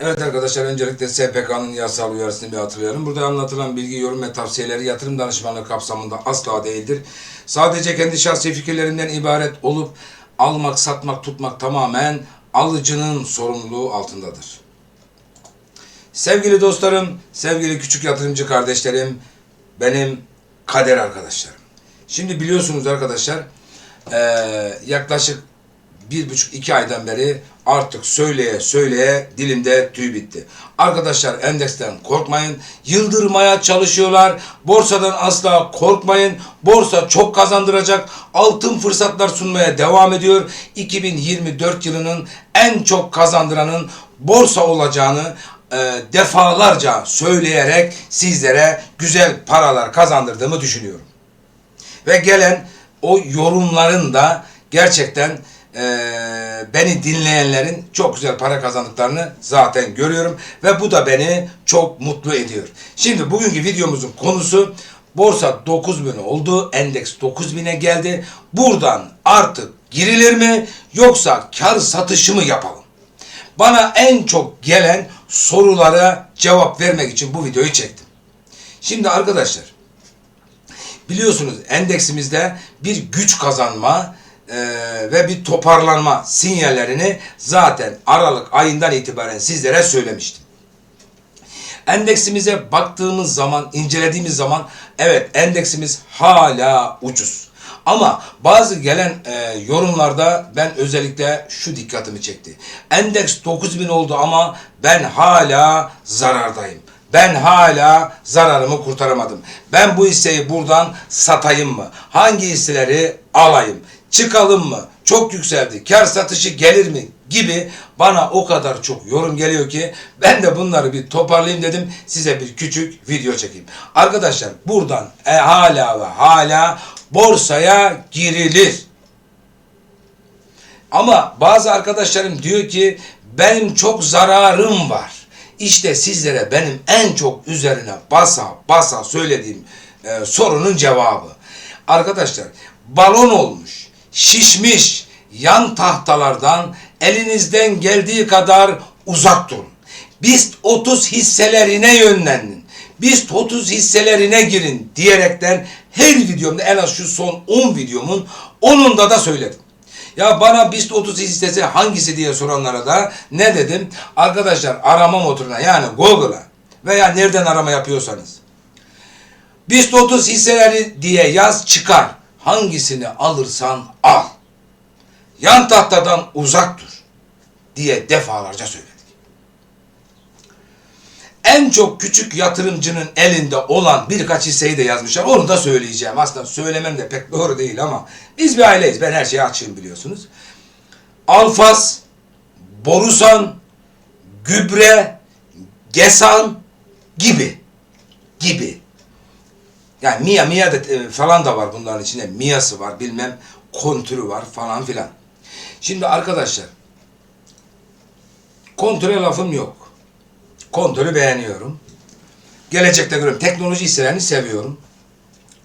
Evet arkadaşlar öncelikle SPK'nın yasal uyarısını bir hatırlayalım. Burada anlatılan bilgi, yorum ve tavsiyeleri yatırım danışmanlığı kapsamında asla değildir. Sadece kendi şahsi fikirlerinden ibaret olup almak, satmak, tutmak tamamen alıcının sorumluluğu altındadır. Sevgili dostlarım, sevgili küçük yatırımcı kardeşlerim, benim kader arkadaşlarım. Şimdi biliyorsunuz arkadaşlar, yaklaşık bir buçuk iki aydan beri artık söyleye söyleye dilimde tüy bitti. Arkadaşlar endeksten korkmayın. Yıldırmaya çalışıyorlar. Borsadan asla korkmayın. Borsa çok kazandıracak. Altın fırsatlar sunmaya devam ediyor. 2024 yılının en çok kazandıranın borsa olacağını e, defalarca söyleyerek sizlere güzel paralar kazandırdığımı düşünüyorum. Ve gelen o yorumların da gerçekten eee, beni dinleyenlerin çok güzel para kazandıklarını zaten görüyorum. Ve bu da beni çok mutlu ediyor. Şimdi bugünkü videomuzun konusu borsa 9000 oldu. Endeks 9000'e geldi. Buradan artık girilir mi yoksa kar satışı mı yapalım? Bana en çok gelen sorulara cevap vermek için bu videoyu çektim. Şimdi arkadaşlar biliyorsunuz endeksimizde bir güç kazanma e, ve bir toparlanma sinyallerini zaten Aralık ayından itibaren sizlere söylemiştim. Endeksimize baktığımız zaman, incelediğimiz zaman evet endeksimiz hala ucuz. Ama bazı gelen e, yorumlarda ben özellikle şu dikkatimi çekti. Endeks 9000 oldu ama ben hala zarardayım. Ben hala zararımı kurtaramadım. Ben bu hisseyi buradan satayım mı? Hangi hisseleri alayım? Çıkalım mı? Çok yükseldi. Kar satışı gelir mi? Gibi bana o kadar çok yorum geliyor ki ben de bunları bir toparlayayım dedim. Size bir küçük video çekeyim. Arkadaşlar buradan e, hala ve hala borsaya girilir. Ama bazı arkadaşlarım diyor ki benim çok zararım var. İşte sizlere benim en çok üzerine basa basa söylediğim e, sorunun cevabı. Arkadaşlar balon olmuş, şişmiş yan tahtalardan elinizden geldiği kadar uzak durun. BIST 30 hisselerine yönlenin. BIST 30 hisselerine girin diyerekten her videomda en az şu son 10 videomun 10'unda da söyledim. Ya bana BIST 30 hissesi hangisi diye soranlara da ne dedim? Arkadaşlar arama motoruna yani Google'a veya nereden arama yapıyorsanız BIST 30 hisseleri diye yaz çıkar. Hangisini alırsan al. Yan tahtadan uzak dur diye defalarca söyledik. En çok küçük yatırımcının elinde olan birkaç hisseyi de yazmışlar. Onu da söyleyeceğim. Aslında söylemem de pek doğru değil ama biz bir aileyiz. Ben her şeye açığım biliyorsunuz. Alfas, Borusan, Gübre, Gesan gibi gibi. Yani Mia, Mia da, e, falan da var bunların içinde. Mia'sı var, bilmem kontürü var falan filan. Şimdi arkadaşlar kontüre lafım yok. Kontörü beğeniyorum. Gelecekte görüyorum. Teknoloji hisselerini seviyorum.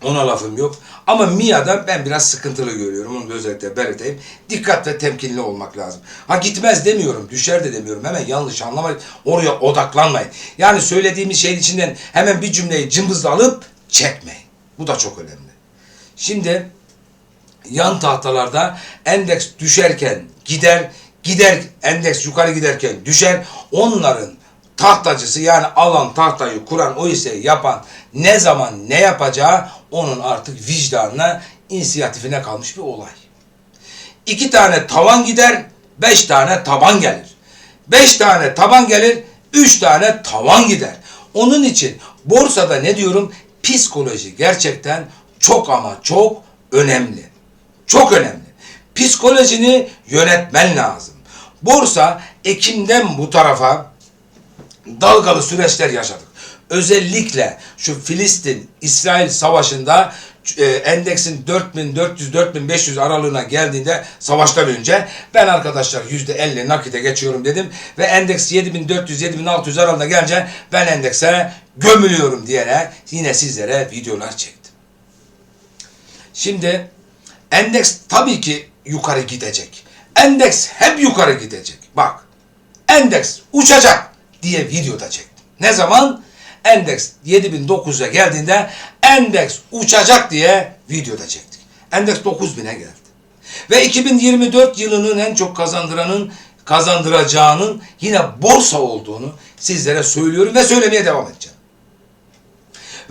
Ona lafım yok. Ama Mia'da ben biraz sıkıntılı görüyorum. Onu da özellikle belirteyim. Dikkat ve temkinli olmak lazım. Ha gitmez demiyorum. Düşer de demiyorum. Hemen yanlış anlamayın. Oraya odaklanmayın. Yani söylediğimiz şeyin içinden hemen bir cümleyi cımbızla alıp çekmeyin. Bu da çok önemli. Şimdi yan tahtalarda endeks düşerken gider, gider endeks yukarı giderken düşer. Onların tahtacısı yani alan tahtayı kuran o hisseyi yapan ne zaman ne yapacağı onun artık vicdanına, inisiyatifine kalmış bir olay. İki tane tavan gider, beş tane taban gelir. Beş tane taban gelir, üç tane tavan gider. Onun için borsada ne diyorum? Psikoloji gerçekten çok ama çok önemli. Çok önemli. Psikolojini yönetmen lazım. Borsa Ekim'den bu tarafa dalgalı süreçler yaşadık. Özellikle şu Filistin-İsrail savaşında e, endeksin 4400-4500 aralığına geldiğinde savaştan önce ben arkadaşlar %50 nakite geçiyorum dedim ve endeks 7400-7600 aralığına gelince ben endekse gömülüyorum diyerek yine sizlere videolar çektim. Şimdi endeks tabii ki yukarı gidecek. Endeks hep yukarı gidecek. Bak endeks uçacak. diye videoda çektim. Ne zaman? Endeks 7900'e geldiğinde endeks uçacak diye videoda çektik. Endeks 9000'e geldi. Ve 2024 yılının en çok kazandıranın kazandıracağının yine borsa olduğunu sizlere söylüyorum ve söylemeye devam edeceğim.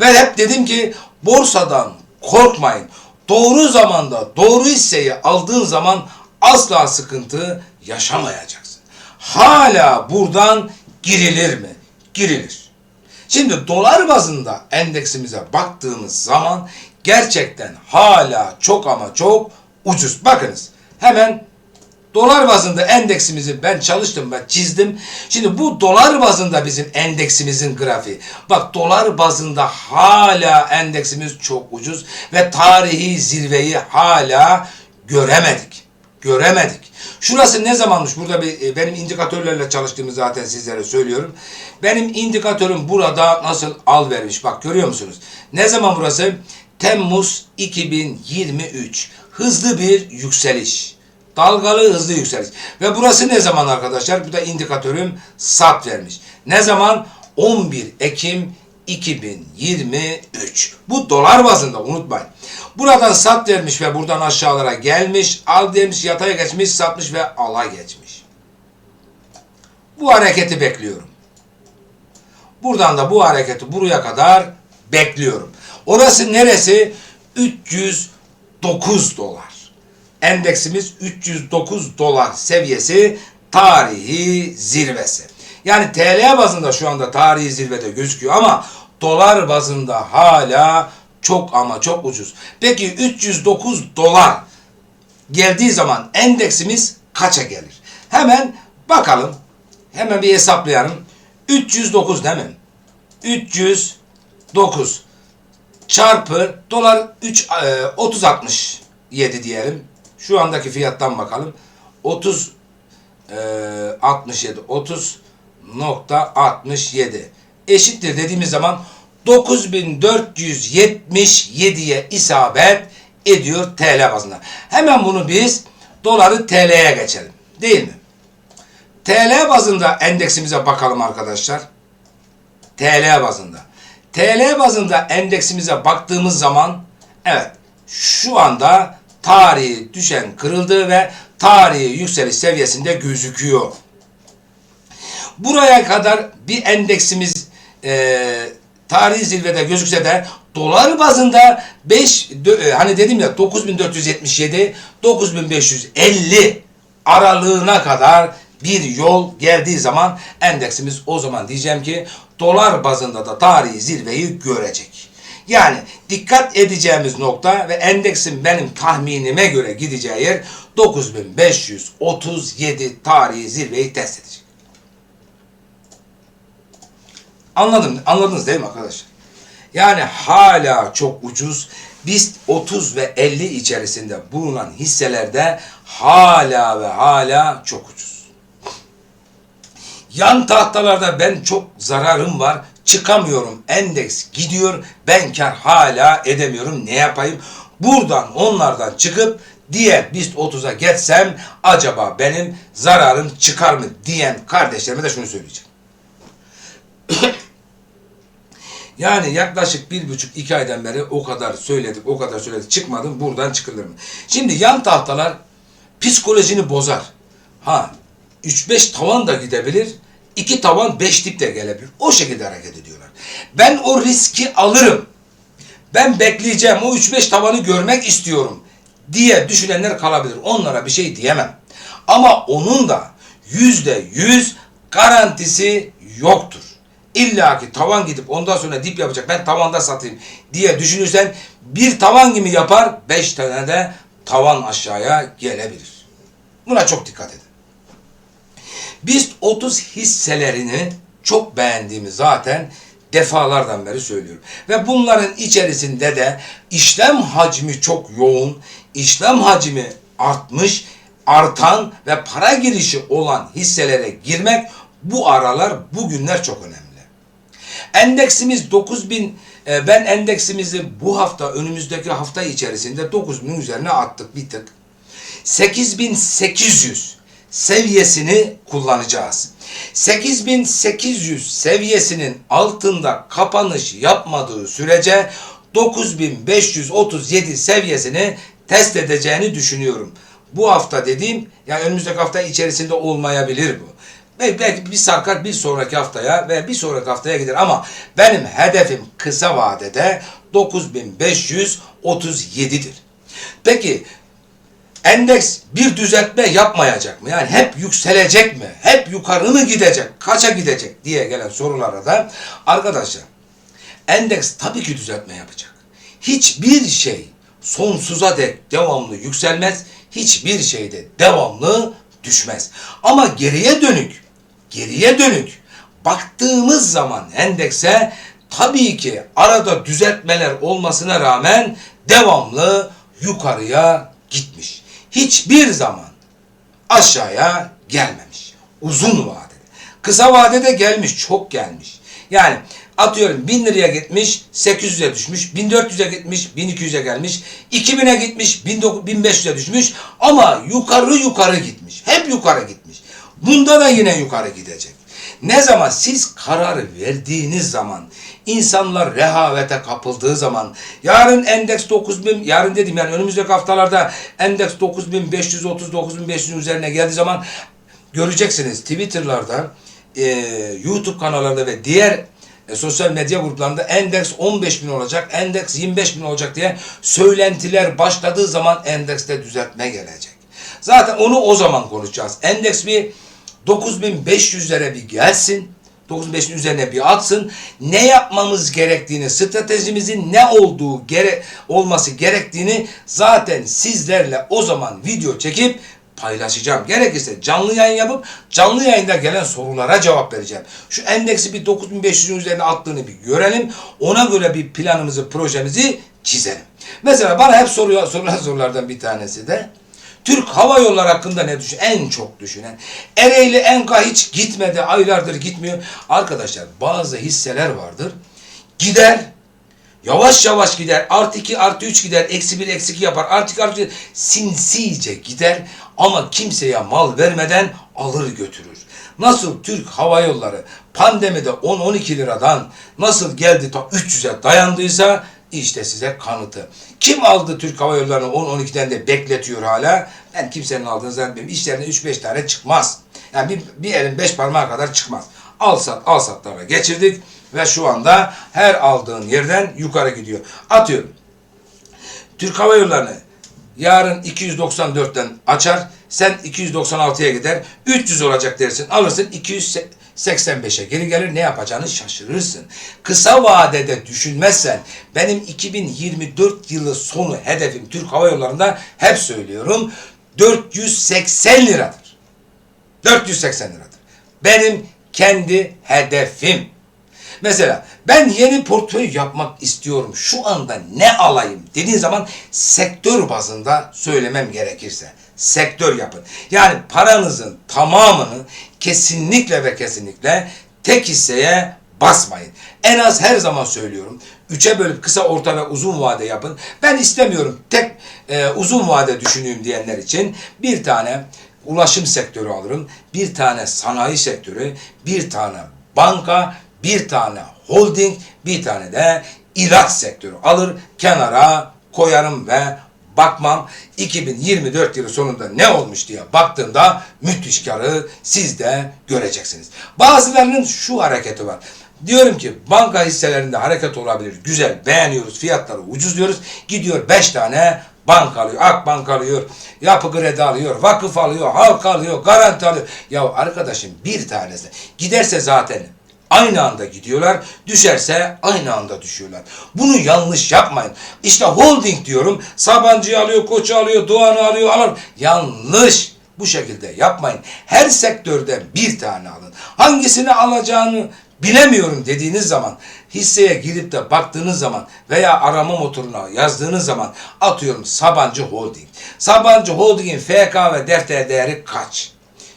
Ve hep dedim ki borsadan korkmayın. Doğru zamanda doğru hisseyi aldığın zaman asla sıkıntı yaşamayacaksın. Hala buradan girilir mi? Girilir. Şimdi dolar bazında endeksimize baktığımız zaman gerçekten hala çok ama çok ucuz. Bakınız hemen dolar bazında endeksimizi ben çalıştım ben çizdim. Şimdi bu dolar bazında bizim endeksimizin grafiği. Bak dolar bazında hala endeksimiz çok ucuz ve tarihi zirveyi hala göremedik. Göremedik. Şurası ne zamanmış? Burada bir, e, benim indikatörlerle çalıştığımı zaten sizlere söylüyorum. Benim indikatörüm burada nasıl al vermiş. Bak görüyor musunuz? Ne zaman burası? Temmuz 2023. Hızlı bir yükseliş. Dalgalı hızlı yükseliş. Ve burası ne zaman arkadaşlar? Bu da indikatörüm sat vermiş. Ne zaman? 11 Ekim 2023. Bu dolar bazında unutmayın. Buradan sat vermiş ve buradan aşağılara gelmiş. Al demiş yataya geçmiş satmış ve ala geçmiş. Bu hareketi bekliyorum. Buradan da bu hareketi buraya kadar bekliyorum. Orası neresi? 309 dolar. Endeksimiz 309 dolar seviyesi tarihi zirvesi. Yani TL bazında şu anda tarihi zirvede gözüküyor ama dolar bazında hala çok ama çok ucuz. Peki 309 dolar geldiği zaman endeksimiz kaça gelir? Hemen bakalım. Hemen bir hesaplayalım. 309 değil mi? 309 çarpı dolar 3 e, 30 67 diyelim. Şu andaki fiyattan bakalım. 30 e, 67 30 nokta 67 eşittir dediğimiz zaman 9477'ye isabet ediyor TL bazında. Hemen bunu biz doları TL'ye geçelim. Değil mi? TL bazında endeksimize bakalım arkadaşlar. TL bazında. TL bazında endeksimize baktığımız zaman evet şu anda tarihi düşen kırıldı ve tarihi yükseliş seviyesinde gözüküyor. Buraya kadar bir endeksimiz e, tarihi zirvede gözükse de dolar bazında 5 dö- e, hani dedim ya 9477 9550 aralığına kadar bir yol geldiği zaman endeksimiz o zaman diyeceğim ki dolar bazında da tarihi zirveyi görecek. Yani dikkat edeceğimiz nokta ve endeksin benim tahminime göre gideceği yer 9537 tarihi zirveyi test edecek. Anladım, anladınız değil mi arkadaşlar? Yani hala çok ucuz. Biz 30 ve 50 içerisinde bulunan hisselerde hala ve hala çok ucuz. Yan tahtalarda ben çok zararım var. Çıkamıyorum. Endeks gidiyor. Ben kar hala edemiyorum. Ne yapayım? Buradan onlardan çıkıp diğer BIST 30'a geçsem acaba benim zararım çıkar mı diyen kardeşlerime de şunu söyleyeceğim. Yani yaklaşık bir buçuk iki aydan beri o kadar söyledik, o kadar söyledik. Çıkmadım, buradan çıkılır mı? Şimdi yan tahtalar psikolojini bozar. Ha, 3-5 tavan da gidebilir, 2 tavan 5 dip de gelebilir. O şekilde hareket ediyorlar. Ben o riski alırım. Ben bekleyeceğim, o 3-5 tavanı görmek istiyorum diye düşünenler kalabilir. Onlara bir şey diyemem. Ama onun da yüzde yüz garantisi yoktur. İlla ki tavan gidip ondan sonra dip yapacak ben tavanda satayım diye düşünürsen bir tavan gibi yapar beş tane de tavan aşağıya gelebilir. Buna çok dikkat edin. Biz 30 hisselerini çok beğendiğimi zaten defalardan beri söylüyorum. Ve bunların içerisinde de işlem hacmi çok yoğun, işlem hacmi artmış, artan ve para girişi olan hisselere girmek bu aralar, bugünler çok önemli. Endeksimiz 9000 e, ben endeksimizi bu hafta önümüzdeki hafta içerisinde 9000'in üzerine attık bir tık. 8800 seviyesini kullanacağız. 8800 seviyesinin altında kapanış yapmadığı sürece 9537 seviyesini test edeceğini düşünüyorum. Bu hafta dediğim yani önümüzdeki hafta içerisinde olmayabilir bu. Belki bir sarkar bir sonraki haftaya ve bir sonraki haftaya gider ama benim hedefim kısa vadede 9537'dir. Peki endeks bir düzeltme yapmayacak mı? Yani hep yükselecek mi? Hep yukarı mı gidecek? Kaça gidecek diye gelen sorulara da arkadaşlar endeks tabii ki düzeltme yapacak. Hiçbir şey sonsuza dek devamlı yükselmez. Hiçbir şey de devamlı düşmez. Ama geriye dönük, geriye dönük baktığımız zaman endekse tabii ki arada düzeltmeler olmasına rağmen devamlı yukarıya gitmiş. Hiçbir zaman aşağıya gelmemiş. Uzun vadede. Kısa vadede gelmiş, çok gelmiş. Yani atıyorum 1000 liraya gitmiş, 800'e düşmüş, 1400'e gitmiş, 1200'e gelmiş, 2000'e gitmiş, 1500'e düşmüş ama yukarı yukarı gitmiş. Hep yukarı gitmiş. Bunda da yine yukarı gidecek. Ne zaman siz karar verdiğiniz zaman, insanlar rehavete kapıldığı zaman, yarın endeks 9000, yarın dedim yani önümüzdeki haftalarda endeks 9530, 9500 üzerine geldiği zaman göreceksiniz Twitter'larda, e, YouTube kanallarında ve diğer e, sosyal medya gruplarında endeks 15 bin olacak, endeks 25 bin olacak diye söylentiler başladığı zaman endekste düzeltme gelecek. Zaten onu o zaman konuşacağız. Endeks bir 9500'lere bir gelsin. 9500'ün üzerine bir atsın. Ne yapmamız gerektiğini, stratejimizin ne olduğu gere olması gerektiğini zaten sizlerle o zaman video çekip paylaşacağım. Gerekirse canlı yayın yapıp canlı yayında gelen sorulara cevap vereceğim. Şu endeksi bir 9500'ün üzerine attığını bir görelim. Ona göre bir planımızı, projemizi çizelim. Mesela bana hep soruyor, sorulan sorulardan bir tanesi de Türk Hava Yolları hakkında ne düşün? En çok düşünen. Ereğli Enka hiç gitmedi, aylardır gitmiyor. Arkadaşlar bazı hisseler vardır. Gider, Yavaş yavaş gider. Artı 2 artı 3 gider. Eksi 1 eksi 2 yapar. Artı 2 artı 3 sinsice gider. Ama kimseye mal vermeden alır götürür. Nasıl Türk Hava Yolları pandemide 10-12 liradan nasıl geldi ta 300'e dayandıysa işte size kanıtı. Kim aldı Türk Hava Yolları'nı 10-12'den de bekletiyor hala? Ben kimsenin aldığını zannetmiyorum. İşlerine 3-5 tane çıkmaz. Yani bir, bir elin 5 parmağı kadar çıkmaz. Al sat al satlara geçirdik ve şu anda her aldığın yerden yukarı gidiyor. Atıyorum. Türk Hava Yolları'nı yarın 294'ten açar. Sen 296'ya gider. 300 olacak dersin. Alırsın 285'e geri gelir. Ne yapacağını şaşırırsın. Kısa vadede düşünmezsen benim 2024 yılı sonu hedefim Türk Hava Yolları'nda hep söylüyorum 480 liradır. 480 liradır. Benim kendi hedefim. Mesela ben yeni portföy yapmak istiyorum. Şu anda ne alayım dediğin zaman sektör bazında söylemem gerekirse sektör yapın. Yani paranızın tamamını kesinlikle ve kesinlikle tek hisseye basmayın. En az her zaman söylüyorum. Üçe bölüp kısa, orta ve uzun vade yapın. Ben istemiyorum tek e, uzun vade düşüneyim diyenler için bir tane ulaşım sektörü alırım. Bir tane sanayi sektörü, bir tane banka, bir tane holding, bir tane de ilaç sektörü alır, kenara koyarım ve bakmam 2024 yılı sonunda ne olmuş diye baktığımda müthiş karı siz de göreceksiniz. Bazılarının şu hareketi var. Diyorum ki banka hisselerinde hareket olabilir. Güzel beğeniyoruz fiyatları ucuz diyoruz. Gidiyor 5 tane bank alıyor, Akbank alıyor, Yapı Kredi alıyor, Vakıf alıyor, Halk alıyor, Garanti alıyor. Ya arkadaşım bir tanesi giderse zaten aynı anda gidiyorlar. Düşerse aynı anda düşüyorlar. Bunu yanlış yapmayın. İşte holding diyorum. Sabancı'yı alıyor, Koç'u alıyor, Doğan'ı alıyor, alır. Yanlış. Bu şekilde yapmayın. Her sektörde bir tane alın. Hangisini alacağını bilemiyorum dediğiniz zaman hisseye girip de baktığınız zaman veya arama motoruna yazdığınız zaman atıyorum Sabancı Holding. Sabancı Holding'in FK ve defter değeri kaç?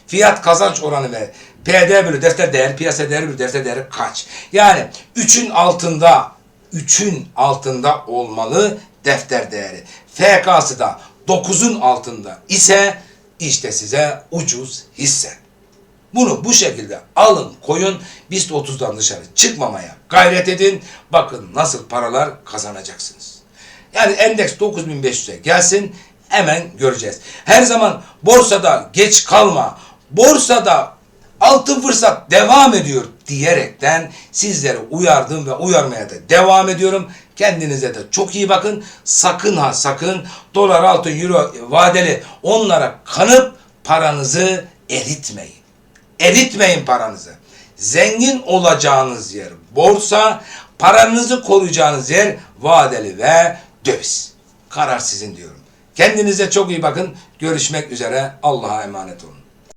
Fiyat kazanç oranı ve PD bölü defter değeri, piyasa değeri bölü defter değeri kaç? Yani 3'ün altında 3'ün altında olmalı defter değeri. FK'sı da 9'un altında ise işte size ucuz hisse. Bunu bu şekilde alın koyun BIST 30'dan dışarı çıkmamaya gayret edin. Bakın nasıl paralar kazanacaksınız. Yani endeks 9500'e gelsin hemen göreceğiz. Her zaman borsada geç kalma. Borsada altın fırsat devam ediyor diyerekten sizleri uyardım ve uyarmaya da devam ediyorum. Kendinize de çok iyi bakın. Sakın ha sakın dolar, altın, euro vadeli onlara kanıp paranızı eritmeyin. Eritmeyin paranızı. Zengin olacağınız yer borsa, paranızı koruyacağınız yer vadeli ve döviz. Karar sizin diyorum. Kendinize çok iyi bakın. Görüşmek üzere. Allah'a emanet olun.